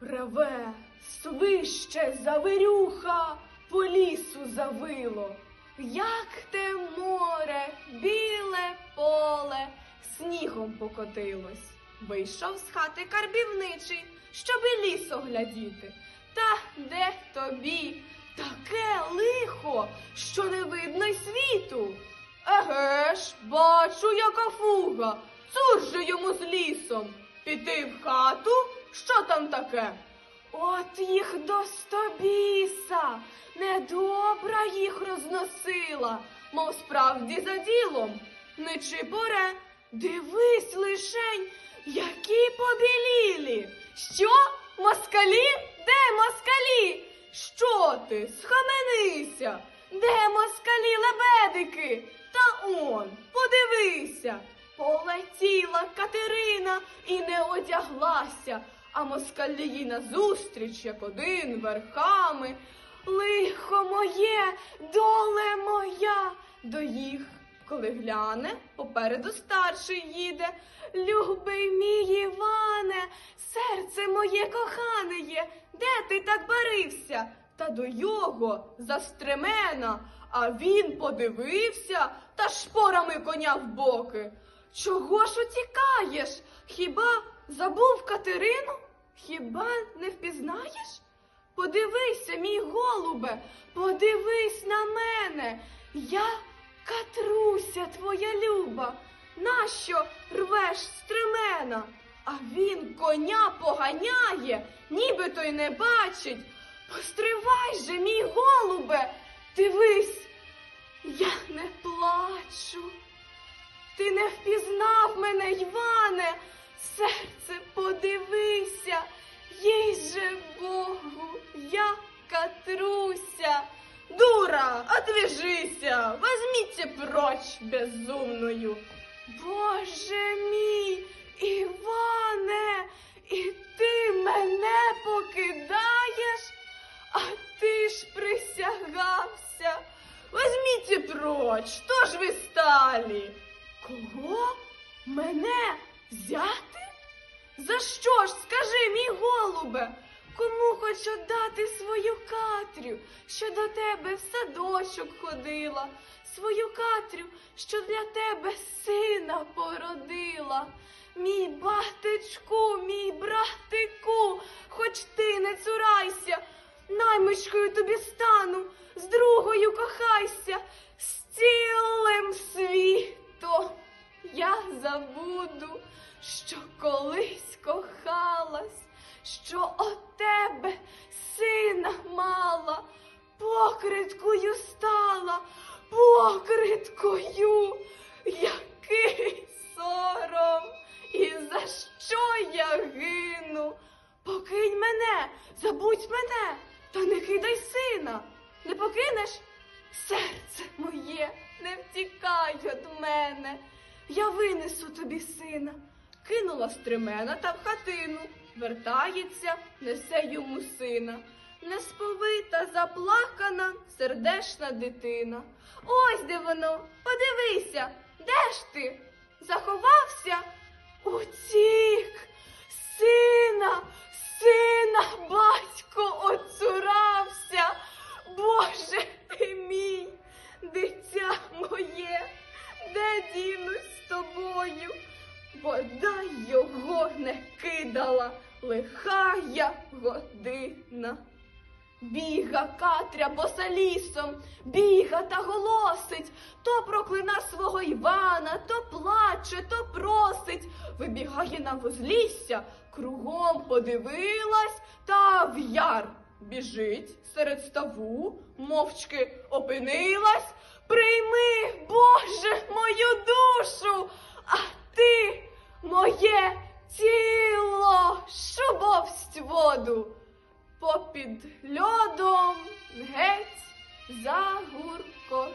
Реве, свище завирюха, по лісу завило. Як те море, біле поле, снігом покотилось. Вийшов з хати карбівничий, щоби ліс оглядіти. Та де тобі таке лихо, що не видно й світу? Еге ж, бачу, яка фуга, цур же йому з лісом. Піти в хату? Що там таке? От їх до стобіса, недобра їх розносила, мов справді за ділом. Не чипоре, дивись лишень, які побілілі. Що? Москалі? Де москалі? Що ти? Схаменися. Де москалі лебедики? Та он, подивися. Полетіла Катерина і не одяглася, а москалі їй назустріч, як один верхами. Лихо моє, доле моя, до їх, коли гляне, попереду старший їде. Любий мій Іване, серце моє кохане є, де ти так барився? Та до його застремена, а він подивився та шпорами коня в боки. Чого ж утікаєш? Хіба забув Катерину? Хіба не впізнаєш? Подивися, мій голубе, подивись на мене. Я Катруся твоя люба. Нащо рвеш стремена? А він коня поганяє, нібито й не бачить. Постривай же, мій голубе, дивись, я не плачу. Ти не впізнав мене, Іване, серце подивися, їй же Богу, я Катруся. Дура, отвяжися, возьміться проч безумною. Боже мій, Іване, і ти мене покидаєш, а ти ж присягався. Возьміться проч, хто ж ви сталі? Кого? Мене взяти? За що ж, скажи, мій голубе? Кому хочу дати свою Катрю, що до тебе в садочок ходила, свою Катрю, що для тебе сина породила. Мій батечку, мій братику, хоч ти не цурайся, наймичкою тобі стану, з другою кохайся, з цілим світом я забуду, що колись кохалась, що от тебе сина мала, покриткою стала, покриткою, який сором, і за що я гину? Покинь мене, забудь мене, та не кидай сина, не покинеш? Серце моє, не втікай від мене. Я винесу тобі сина. Кинула стремена та в хатину. Вертається, несе йому сина. Несповита, заплакана, сердешна дитина. Ось де воно, подивися, де ж ти? Заховався? Утік, сина, сина, батько не кидала лихая година. Біга Катря боса лісом, біга та голосить, то проклина свого Івана, то плаче, то просить, вибігає на возлісся, кругом подивилась та в яр біжить серед ставу, мовчки опинилась. Воду. Попід льодом геть загуркотіло.